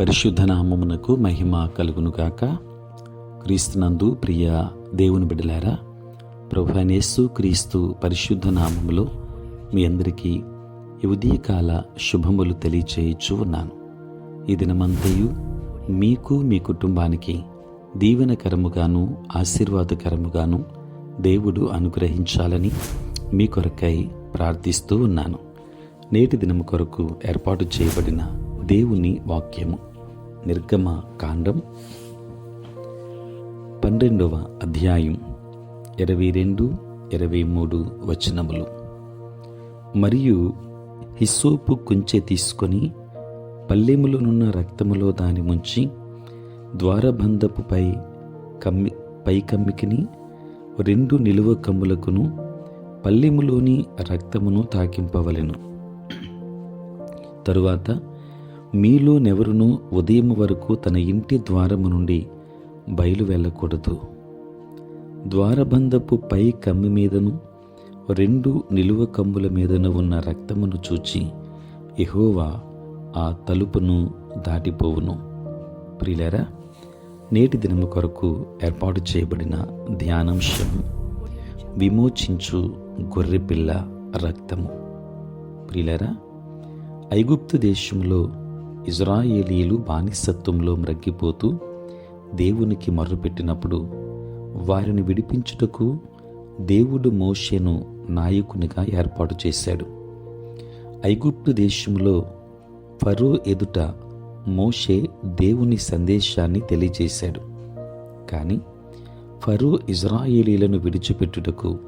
పరిశుద్ధ నామమునకు మహిమ కలుగునుగాక. క్రీస్తునందు ప్రియ దేవుని బిడలారా ప్రభునేసు క్రీస్తు పరిశుద్ధ నామములో మీ అందరికీ ఉదయకాల శుభములు తెలియచేయచ్చు ఉన్నాను. ఈ దినమంతయు మీకు మీ కుటుంబానికి దీవెనకరముగాను ఆశీర్వాదకరముగాను దేవుడు అనుగ్రహించాలని మీ కొరకై ప్రార్థిస్తూ ఉన్నాను. నేటి దినము కొరకు ఏర్పాటు చేయబడిన దేవుని వాక్యము నిర్గమ కాండం. పన్నెండవ అధ్యాయం ఇరవై రెండు ఇరవై మూడు వచనములు. మరియు హిస్సోపు కుంచె తీసుకొని పల్లెములోనున్న రక్తములో దాని ముంచి ద్వారబంధపుపై కమ్మి పై కమ్మికిని రెండు నిలువ కమ్ములకును పల్లెములోని రక్తమును తాకింపవలెను. తరువాత మీలో నెవరును ఉదయం వరకు తన ఇంటి ద్వారము నుండి బయలు వెళ్ళకూడదు. ద్వారబంధపు పై కమ్మి మీదను రెండు నిలువ కమ్ముల మీదను ఉన్న రక్తమును చూచి ఎహోవా ఆ తలుపును దాటిపోవును. ప్రియులరా నేటి దినము కొరకు ఏర్పాటు చేయబడిన ధ్యానాంశం విమోచించు గొర్రెపిల్ల రక్తము. ప్రియులరా ఐగుప్తు దేశంలో ఇజ్రాయేలీలు బానిసత్వంలో మ్రగ్గిపోతూ దేవునికి మర్రుపెట్టినప్పుడు వారిని విడిపించుటకు దేవుడు మోషేను నాయకునిగా ఏర్పాటు చేశాడు. ఐగుప్తు దేశంలో ఫరో ఎదుట మోషే దేవుని సందేశాన్ని తెలియజేశాడు. కానీ ఫరో ఇజ్రాయేలీలను విడిచిపెట్టుటకు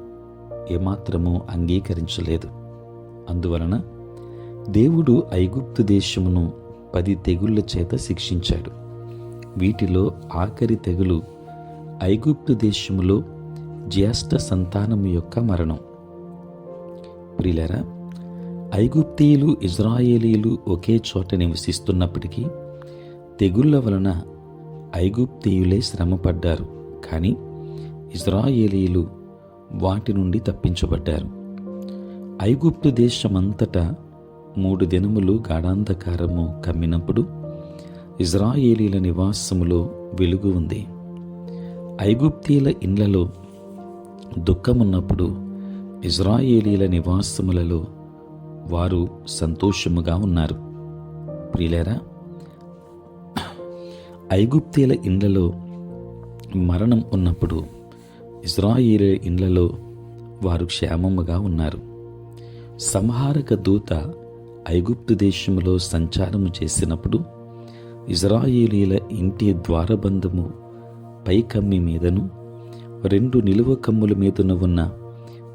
ఏమాత్రమూ అంగీకరించలేదు. అందువలన దేవుడు ఐగుప్తు దేశమును పది తెగుళ్ళ చేత శిక్షించాడు. వీటిలో ఆఖరి తెగులు ఐగుప్తు దేశములో జ్యేష్ఠ సంతానము యొక్క మరణం. ప్రిలరా ఐగుప్తీయులు ఇజ్రాయేలీలు ఒకే చోట నివసిస్తున్నప్పటికీ తెగుళ్ళ వలన ఐగుప్తీయులే శ్రమపడ్డారు. కానీ ఇజ్రాయేలీలు వాటి నుండి తప్పించబడ్డారు. ఐగుప్తు దేశమంతటా మూడు దినములు గాఢాంధకారము కమ్మినప్పుడు ఇజ్రాయేలీల నివాసములో వెలుగు ఉంది. ఐగుప్తీల ఇండ్లలో దుఃఖమున్నప్పుడు ఇజ్రాయేలీల నివాసములలో వారు సంతోషముగా ఉన్నారు. ప్రియులేరా ఐగుప్తీల ఇండ్లలో మరణం ఉన్నప్పుడు ఇజ్రాయేలీ ఇండ్లలో వారు క్షేమముగా ఉన్నారు. సంహారక దూత ఐగుప్తు దేశములో సంచారము చేసినప్పుడు ఇజ్రాయేలీల ఇంటి ద్వారబంధము పైకమ్మి మీదను రెండు నిలువ కమ్ముల మీదను ఉన్న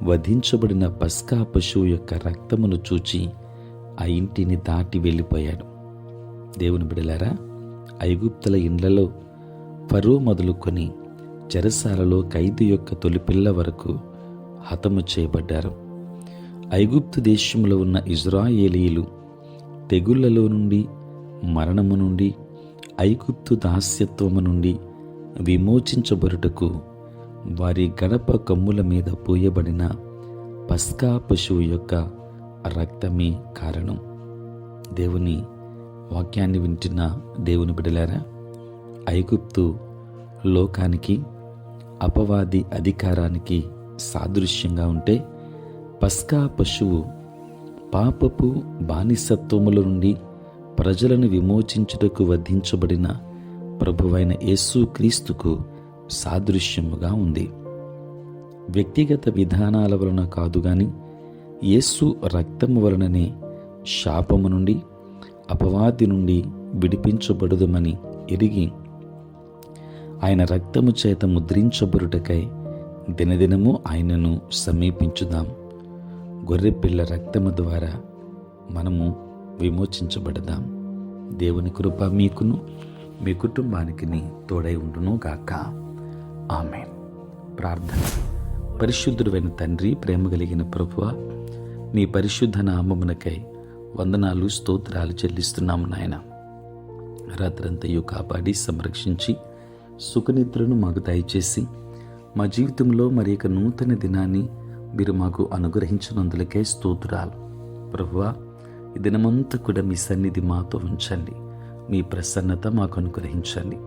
వధించబడిన పస్కా పశువు యొక్క రక్తమును చూచి ఆ ఇంటిని దాటి వెళ్ళిపోయాడు. దేవుని బిడలారా ఐగుప్తుల ఇండ్లలో ఫరో మొదలుకొని చెరసాలలో ఖైదు యొక్క తొలిపిల్ల వరకు హతము చేయబడ్డారు. ఐగుప్తు దేశంలో ఉన్న ఇజ్రాయేలీలు తెగుళ్ళలో నుండి మరణము నుండి ఐగుప్తు దాస్యత్వము నుండి విమోచించబడుటకు వారి గడప కమ్ముల మీద పోయబడిన పస్కా పశువు యొక్క రక్తమే కారణం. దేవుని వాక్యాన్ని వింటున్న దేవుని బిడలారా ఐగుప్తు లోకానికి అపవాది అధికారానికి సాదృశ్యంగా ఉంటే పస్కా పశువు పాపపు బానిసత్వముల నుండి ప్రజలను విమోచించుటకు వధించబడిన ప్రభువైన యేసు క్రీస్తుకు సాదృశ్యముగా ఉంది. వ్యక్తిగత విధానాల వలన కాదు గాని యేసు రక్తము వలననే శాపము నుండి అపవాది నుండి విడిపించబడుదమని ఎరిగి ఆయన రక్తము చేత ముద్రించబరుటకై దినదినము ఆయనను సమీపించుదాం. గొర్రెపిల్ల రక్తము ద్వారా మనము విమోచించబడదాం. దేవుని కృప మీకును మీ కుటుంబానికి తోడై ఉండును గాక. ఆమె ప్రార్థన. పరిశుద్ధుడైన తండ్రి ప్రేమ కలిగిన ప్రభువ మీ పరిశుద్ధ నామమునకై వందనాలు స్తోత్రాలు చెల్లిస్తున్నాము నాయన. రాత్రంతయు కాపాడి సంరక్షించి సుఖనిద్రను మాకు దయచేసి మా జీవితంలో మరి నూతన దినాన్ని మీరు మాకు అనుగ్రహించినందులకే స్తోత్రాలు. ప్రభువా ఈ దినమంతా కూడా మీ సన్నిధి మాతో ఉంచండి. మీ ప్రసన్నత మాకు అనుగ్రహించండి.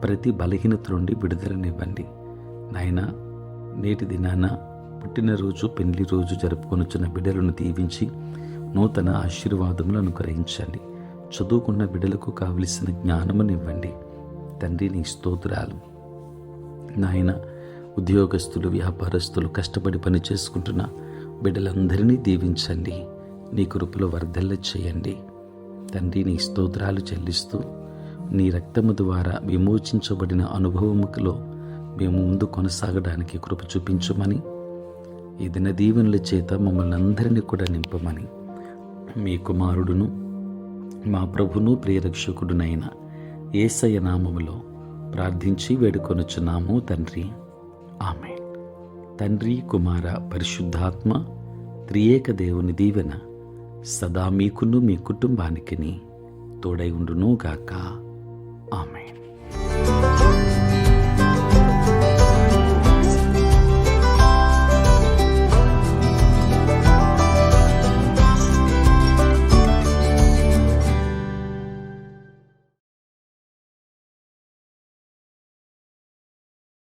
ప్రతి బలహీనత నుండి విడుదలనివ్వండి. నాయన నేటి దినాన పుట్టినరోజు పెళ్ళి రోజు జరుపుకొనుచున్న బిడ్డలను దీవించి నూతన ఆశీర్వాదములు అనుగ్రహించండి. చదువుకున్న బిడ్డలకు కావలసిన జ్ఞానమునివ్వండి. తండ్రి నీ స్తోత్రాలు. నాయనా ఉద్యోగస్తులు వ్యాపారస్తులు కష్టపడి పని చేసుకుంటున్న బిడ్డలందరినీ దీవించండి. నీ కృపలో వర్ధల్ల చేయండి. తండ్రి నీ స్తోత్రాలు చెల్లిస్తూ నీ రక్తము ద్వారా విమోచించబడిన అనుభవములో మేము ముందు కొనసాగడానికి కృప చూపించమని ఈ దిన దీవెనల చేత మమ్మల్ని అందరినీ కూడా నింపమని మీ కుమారుడును మా ప్రభును ప్రియరక్షకుడునైన ఏసయ్య నామములో ప్రార్థించి వేడుకొనుచున్నాము తండ్రి. ఆమె తండ్రి కుమార పరిశుద్ధాత్మ త్రియేక దేవుని దీవెన సదా మీకును మీ కుటుంబానికిని తోడై ఉండునుగాక. ఆమె